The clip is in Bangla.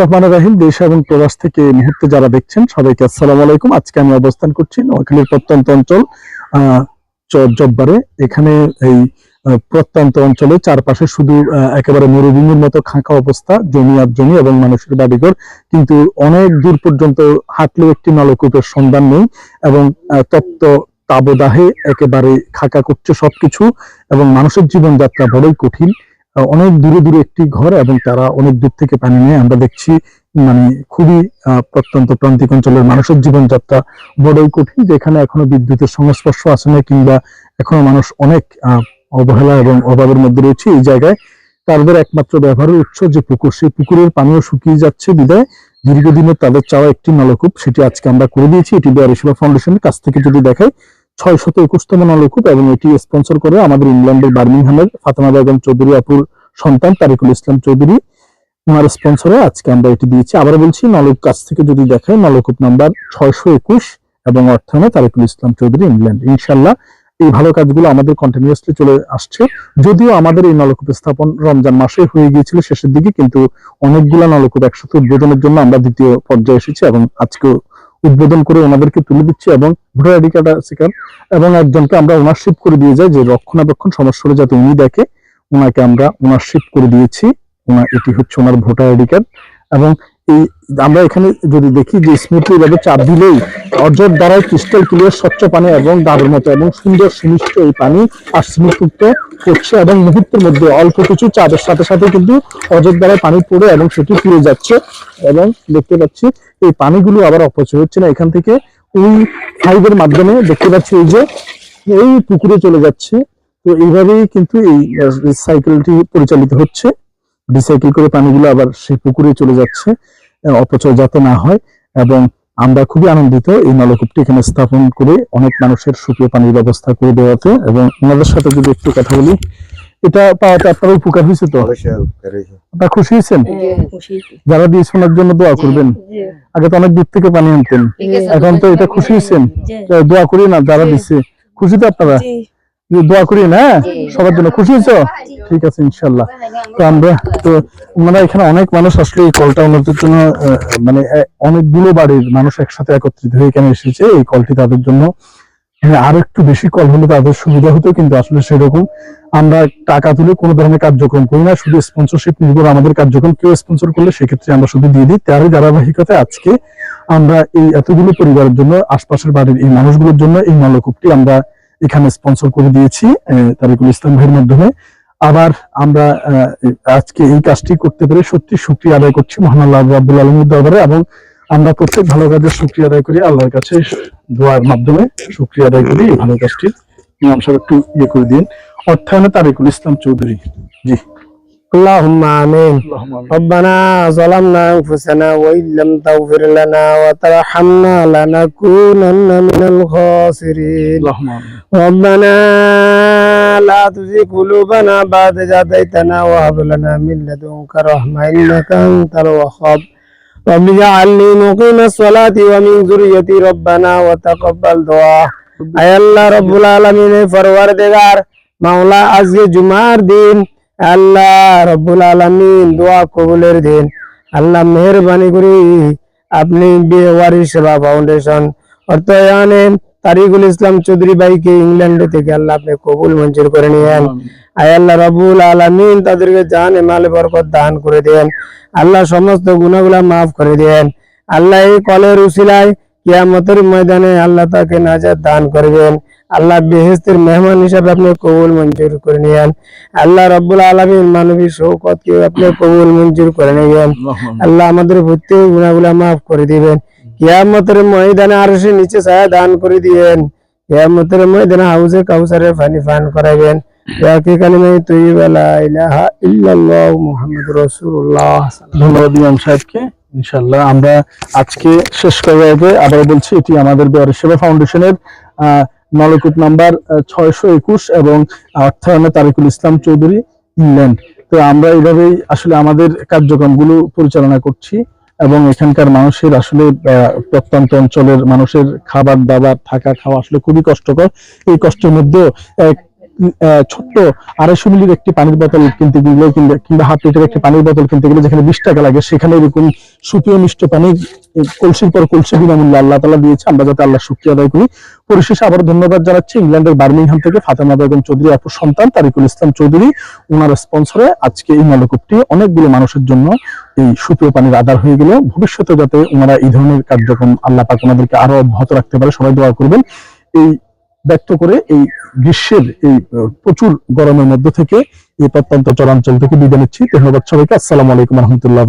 রহমান রাহিম। দেশ এবং প্রবাস থেকে মুহূর্তে যারা দেখছেন, সবাইকে আলাইকুম। আজকে আমি অবস্থান করছি প্রত্যন্ত অঞ্চল জব্বারে। এখানে এই প্রত্যন্ত চারপাশে শুধু একেবারে মরুভূমির মতো খাঁকা অবস্থা, জমি আর জমি এবং মানুষের বাড়িঘর। কিন্তু অনেক দূর পর্যন্ত হাঁটলেও একটি নলকূপের সন্ধান নেই এবং তপ্ত তাবদাহে একেবারে খাঁকা করছে সবকিছু এবং মানুষের জীবনযাত্রা বড়ই কঠিন। অনেক দূরে দূরে একটি ঘর এবং তারা অনেক দূর থেকে পানি নিয়ে আমরা দেখছি মানে খুবই প্রত্যন্ত প্রান্তিক অঞ্চলের মানুষের জীবনযাত্রা বড়ই কঠিন, যেখানে এখনও বিদ্যুতের সংস্পর্শ আসে না কিংবা এখনও মানুষ অনেক অবহেলা এবং অভাবের মধ্যে রয়েছে এই জায়গায়। তাদের একমাত্র ব্যবহারের উৎস যে পুকুর, সেই পুকুরের পানিও শুকিয়ে যাচ্ছে বিদায়। দীর্ঘদিনের তাদের চাওয়া একটি নলকূপ, সেটি আজকে আমরা করে দিয়েছি। এটি বিহারি ফাউন্ডেশনের কাছ থেকে যদি দেখাই ছয় শত একুশতম নলকূপ এবং এটি স্পন্সর করে আমাদের ইংল্যান্ডের বার্মিংহামের ফাতেমা বেগম চৌধুরী আপুর সন্তান তারিকুল ইসলাম চৌধুরী। ওনার স্পন্সরে আজকে আমরা এটি দিয়েছি। আবার বলছি নলক কাছ থেকে যদি দেখাই নলকূপ নাম্বার ছয়শো একুশ এবং অর্থায়নে তারিকুল ইসলাম চৌধুরী ইংল্যান্ড। ইনশাল্লাহ এই ভালো কাজগুলো আমাদের কন্টিনিউয়াসলি চলে আসছে। যদিও আমাদের এই নলকূপ স্থাপন রমজান মাসে হয়ে গিয়েছিল শেষের দিকে, কিন্তু অনেকগুলা নলকূপ একসাথে উদ্বোধনের জন্য আমরা দ্বিতীয় পর্যায়ে এসেছি এবং আজকে উদ্বোধন করে ওনাদেরকে তুলে দিচ্ছি এবং ভোটার আইডি কার্ড সেখান এবং একজনকে আমরা ওনারশিপ করে দিয়ে যাই যে রক্ষণাবেক্ষণ সমস্যা হলে যাতে উনি দেখে। ওনাকে আমরা ওনারশিপ করে দিয়েছি। ওনার এটি হচ্ছে ওনার ভোটার আইডি কার্ড। এবং এই, আমরা এখানে যদি দেখি যে স্মুথলি এভাবে চাপ দিলেই অর্জর দ্বারাই ক্রিস্টাল ক্লিয়ার স্বচ্ছ পানি এবং দাবের মতো এবং সুন্দর সুমিষ্ট এই পানি আশ্রমযুক্ত করছে এবং মুহূর্তের মধ্যে অল্প কিছু চাপের সাথে সাথে কিন্তু অজর দ্বারাই পানি পড়ে এবং সেটি ফিরে যাচ্ছে এবং দেখতে পাচ্ছি এই পানিগুলো আবার অপচয় হচ্ছে না। এখান থেকে ওই পাইপের মাধ্যমে দেখতে পাচ্ছি এই যে এই পুকুরে চলে যাচ্ছে। তো এইভাবেই কিন্তু এই সাইকেলটি পরিচালিত হচ্ছে। রিসাইকেল করে পানিগুলো আবার সেই পুকুরে চলে যাচ্ছে। অপচয় যাতে না হয় এবং আমরা খুবই আনন্দিত এই নলকূপটি এখানে স্থাপন করে অনেক মানুষের সুপেয় পানির ব্যবস্থা করে দেওয়াতে এবং ওনাদের সাথে যদি একটু কথা বলি এটা পাওয়াতে আপনার উপকার হয়েছে তো? আপনার খুশি হয়েছেন? যারা দিয়েছে ওনার জন্য দোয়া করবেন। আগে তো অনেক দূর থেকে পানি আনতেন। এখন তো এটা খুশি হয়েছেন। দোয়া করি না যারা দিচ্ছে খুশি তো আপনারা? দোয়া করি না? হ্যাঁ? সবার জন্য খুশি হয়েছো? ঠিক আছে ইনশাল্লাহ তো আমরা তো মানে এখানে অনেক মানুষ আসলে এই কলটা ওনাদের জন্য মানে অনেকগুলো বাড়ির মানুষ একসাথে একত্রিত হয়ে এখানে এসেছে। এই কলটি তাদের জন্য মানে আরও একটু বেশি কল হলে তাদের সুবিধা হতো কিন্তু আসলে সেরকম। আমরা টাকা তুলে কোনো ধরনের কার্যক্রম করি না শুধু স্পন্সরশিপ নির্ভর আমাদের কার্যক্রম কেউ স্পন্সর করলে সেক্ষেত্রে আমরা শুধু দিয়ে দিই। তারই ধারাবাহিকতায় আজকে আমরা এই এতগুলো পরিবারের জন্য আশপাশের বাড়ির এই মানুষগুলোর জন্য এই নলকূপটি আমরা এখানে স্পন্সর করে দিয়েছি তারিকুল ইসলাম ভাইয়ের মাধ্যমে। আবার আমরা আজকে এই কাজটি করতে পেরে সত্যি শুক্রিয়া আদায় করছি মহান আল্লাহ আব্দুল আলমীর দরবারে এবং আমরা প্রত্যেক ভালো কাজের শুক্রিয়া আদায় করি আল্লাহর কাছে দোয়ার মাধ্যমে শুক্রিয়া আদায় করি এই ভালো কাজটির। ইমাম সাহেব একটু ইয়ে করে দিন। অর্থায়নে তারিকুল ইসলাম চৌধুরী। জি। اللهم آمين. ربنا ظلمنا أنفسنا وإن لم تغفر لنا وترحمنا لنكونن من الخاسرين. ربنا لا تزغ قلوبنا بعد إذ هديتنا وهب لنا من لدنك رحمة إنك أنت الوهاب. رب اجعلني مقيم الصلاة ومن ذريتي ربنا وتقبل دعاء. أي الله رب العالمين فرور دگار مولا عز جمار دين. আল্লাহ রব্বুল আলমিন দোয়া কবুলের দিন। আল্লাহ মেহরবানি করি আপনি বিয়েওয়ারি সেবা ফাউন্ডেশন অর্থায়নে তারিকুল ইসলাম চৌধুরী ভাইকে ইংল্যান্ড থেকে আল্লাহ আপনি কবুল মঞ্জুর করে নিয়েন। আয় আল্লাহ রবুল আলমিন তাদেরকে জান মালে বরকত দান করে দেন। আল্লাহ সমস্ত গুণাগুলা মাফ করে দেন। আল্লাহ এই কলের উশিলায় কিয়ামতের ময়দানে আল্লাহ তাকে নাজার দান করবেন। আল্লাহ বেহেস্তের মেহমান হিসাবে আপনি কবুল মঞ্জুর করে নিয়েন আল্লাহ রব্বুল আলমীর মানবী শৌকতকে আপনি কবুল মঞ্জুর করে নেবেন। আল্লাহ আমাদের প্রত্যেক গুণাগুলা মাফ করে দিবেন। কিয়ামতের ময়দানে আর সে নিচে ছায়া দান করে দিবেন। কিয়ামতের ময়দানে হাউজে কাউসারের পানি পান করাবেন ধন্যবাদ সাহেবকে। ইনশাল্লাহ আমরা আজকে শেষ আগে আবার বলছি এটি আমাদের বেয়ারি সেবা ফাউন্ডেশনের আহ, নলকূপ নাম্বার ছয়শো একুশ এবং অর্থায়নে তারিকুল ইসলাম চৌধুরী ইংল্যান্ড। তো আমরা এইভাবেই আসলে আমাদের কার্যক্রমগুলো পরিচালনা করছি এবং এখানকার মানুষের আসলে প্রত্যন্ত অঞ্চলের মানুষের খাবার দাবার থাকা খাওয়া আসলে খুবই কষ্টকর। এই কষ্টের মধ্যেও এক ছোট্ট আড়াইশো মিলির একটি পানির বোতল কিনতে গেলে কিংবা হাফ লিটার একটি পানির বোতল কিনতে গেলে যেখানে বিশ টাকা লাগে, সেখানে এরকম সুপীয় মিষ্ট পানি কলসির পর কলসি বিনামূল্যে আল্লাহ তালা দিয়েছে। আমরা যাতে আল্লাহ শুক্রিয়া আদায় করি। পরিশেষে আবার ধন্যবাদ জানাচ্ছি ইংল্যান্ডের বার্মিংহাম থেকে ফাতেমা বেগম চৌধুরী আপুর সন্তান, তারিকুল ইসলাম চৌধুরী। ওনার স্পন্সরে আজকে এই নলকূপটি অনেকগুলো মানুষের জন্য এই সুপেয় পানির আধার হয়ে গেল। ভবিষ্যতে যাতে ওনারা এই ধরনের কার্যক্রম আল্লাহ পাক ওনাদেরকে আরও অব্যাহত রাখতে পারে, সবাই দোয়া করবেন। এই ব্যক্ত করে এই গ্রীষ্মের এই প্রচুর গরমের মধ্যে থেকে এই প্রত্যন্ত চরাঞ্চল থেকে বিদায় নিচ্ছি। ধন্যবাদ সবাইকে। আসসালাম আলাইকুম রহমতুল্লাহ